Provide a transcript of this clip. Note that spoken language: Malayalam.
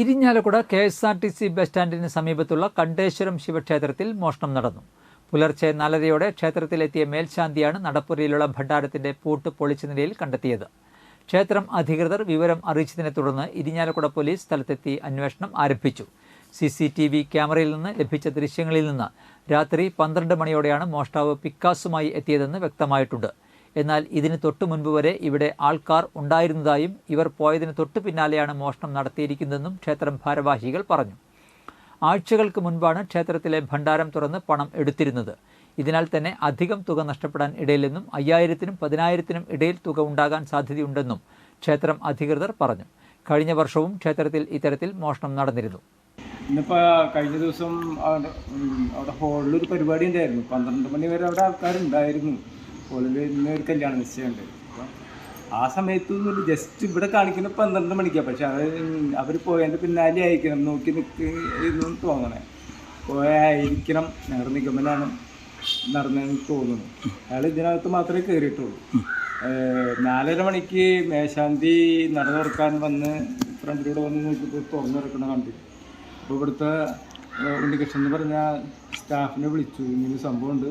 Irinjalakuda K S R T C bus സ്റ്റാൻഡിന് സമീപത്തുള്ള കണ്ടേശ്വരം ശിവക്ഷേത്രത്തിൽ മോഷണം നടന്നു. പുലർച്ചെ നാലരയോടെ ക്ഷേത്രത്തിലെത്തിയ മേൽശാന്തിയാണ് നടപ്പുരയിലുള്ള ഭണ്ഡാരത്തിന്റെ പൂട്ട് പൊളിച്ച നിലയിൽ കണ്ടെത്തിയത്. ക്ഷേത്രം അധികൃതർ വിവരം അറിയിച്ചതിനെ തുടർന്ന് ഇരിഞ്ഞാലക്കുട പോലീസ് സ്ഥലത്തെത്തി അന്വേഷണം ആരംഭിച്ചു. സി സി ടി വി ക്യാമറയിൽ നിന്ന് ലഭിച്ച ദൃശ്യങ്ങളിൽ നിന്ന് രാത്രി പന്ത്രണ്ട് മണിയോടെയാണ് മോഷ്ടാവ് പിക്കാസുമായി എത്തിയതെന്ന് വ്യക്തമായിട്ടുണ്ട്. എന്നാൽ ഇതിന് തൊട്ടു മുൻപ് വരെ ഇവിടെ ആൾക്കാർ ഉണ്ടായിരുന്നതായും ഇവർ പോയതിന് തൊട്ടു പിന്നാലെയാണ് മോഷണം നടത്തിയിരിക്കുന്നതെന്നും ക്ഷേത്രം ഭാരവാഹികൾ പറഞ്ഞു. ആഴ്ചകൾക്ക് മുൻപാണ് ക്ഷേത്രത്തിലെ ഭണ്ഡാരം തുറന്ന് പണം എടുത്തിരുന്നത്. ഇതിനാൽ തന്നെ അധികം തുക നഷ്ടപ്പെടാൻ ഇടയില്ലെന്നും അയ്യായിരത്തിനും പതിനായിരത്തിനും ഇടയിൽ തുക ഉണ്ടാകാൻ സാധ്യതയുണ്ടെന്നും ക്ഷേത്രം അധികൃതർ പറഞ്ഞു. കഴിഞ്ഞ വർഷവും ക്ഷേത്രത്തിൽ ഇത്തരത്തിൽ മോഷണം നടന്നിരുന്നു. ഇന്നിപ്പോൾ കഴിഞ്ഞ ദിവസം അവിടെ ഒരു പരിപാടി ഉണ്ടായിരുന്നു. പന്ത്രണ്ട് മണി വരെ അവിടെ ആൾക്കാരുണ്ടായിരുന്നു. ഹോളിൽ ഇന്ന് ഒരു കല്യാണ നിശ്ചയമുണ്ട്. അപ്പം ആ സമയത്ത് ജസ്റ്റ് ഇവിടെ കാണിക്കുന്ന പന്ത്രണ്ട് മണിക്കാണ് പക്ഷെ അത് അവർ പോയതിന്റെ പിന്നാലെ ആയിരിക്കണം. നോക്കി നിൽക്ക് ഇരുന്നു തോന്നണേ. പോയായിരിക്കണം. ഞങ്ങളുടെ നിഗമനാണ് നടന്നതെന്ന് തോന്നുന്നു. അയാൾ ഇതിനകത്ത് മാത്രമേ കയറിയിട്ടുള്ളൂ നാലര മണിക്ക് മേശാന്തി നട തുറക്കാൻ വന്ന് ഫ്രണ്ടിലൂടെ വന്ന് നോക്കിയപ്പോൾ തുറന്നു തുറക്കണ കണ്ടു. അപ്പോൾ ഇവിടുത്തെ ഉണ്ണികൃഷ്ണൻ എന്ന് പറഞ്ഞ സ്റ്റാഫിനെ വിളിച്ചു. ഇങ്ങനെ സംഭവമുണ്ട്.